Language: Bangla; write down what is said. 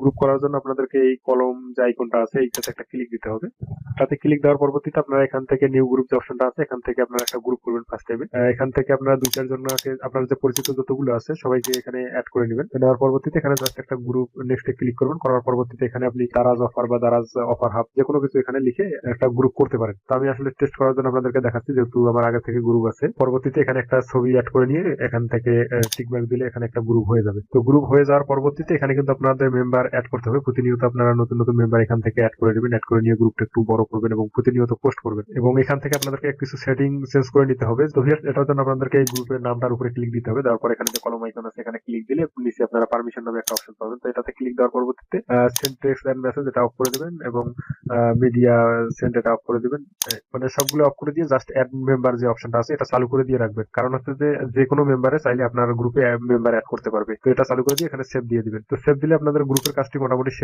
গ্রুপ করার জন্য আপনাদেরকে এই কলম যে আইকনটা আছে, এইটাতে একটা ক্লিক দিতে হবে। তাতে ক্লিক দেওয়ার পরবর্তীতে আপনারা এখান থেকে নিউ গ্রুপ যে অপশনটা আছে, এখান থেকে আপনারা একটা গ্রুপ করবেন ফার্স্ট টাইমে এখান থেকে আপনারা দুই চারজন আপনার যে পরিচিত যতগুলো আছে, সবাইকে এখানে অ্যাড করে নেবেন। নেওয়ার পরবর্তীতে এখানে জাস্ট একটা গ্রুপ নেক্সটে ক্লিক করবেন। করার পরবর্তীতে এখানে আপনি দারাজ অফার বা দারাজ অফার হাব যে কোনো কিছু এখানে লিখে একটা গ্রুপ করতে পারেন। তো আমি আসলে টেস্ট করার জন্য আপনাদেরকে দেখাচ্ছি, যেহেতু আমার আগে থেকে গ্রুপ আছে। পরবর্তীতে এখানে একটা ছবি অ্যাড করে নিয়ে এখান থেকে টিকমার্ক দিলে এখানে একটা গ্রুপ হয়ে যাবে। তো গ্রুপ হয়ে যাওয়ার পরবর্তীতে এখানে কিন্তু আপনাদের মেম্বার অ্যাড করতে হবে। প্রতিনিয়ত আপনারা নতুন নতুন মেম্বার এখান থেকে অ্যাড করে নেবেন। অ্যাড করে নিয়ে গ্রুপটা একটু বড় করবেন এবং প্রতিনিয়ত পোস্ট করবেন। এবং এখান থেকে আপনাদেরকে কিছু সেটিং চেঞ্জ করে নিতে হবে। তো ভিউয়ার্স, এটার জন্য আপনাদেরকে এই গ্রুপের নামটার উপরে ক্লিক দিতে হবে। দেওয়ার পর এখানে যে কলম আইকন আছে এখানে ক্লিক দিলে নিচে আপনারা পারমিশন নামে একটা অপশন পাবেন। তো এটাতে ক্লিক দেওয়ার পরবর্তীতে সেন্ড টেক্সট এন্ড মেসেজ এটা অফ করে দিবেন এবং মিডিয়া সেন্ড এটা অফ করে দিবেন। মানে সবগুলো অফ করে দিয়ে জাস্ট অ্যাড মেম্বার যে অপশনটা আছে এটা চালু করে দিয়ে রাখবেন। কারণ হচ্ছে যে যে কোনো মেম্বারে চাইলে আপনার গ্রুপে মেম্বার অ্যাড করতে পারবে। তো এটা চালু করে দিয়ে এখানে সেভ দিয়ে দিবেন। তো সেভ দিলে আপনাদের গ্রুপের কাজটি মোটামুটি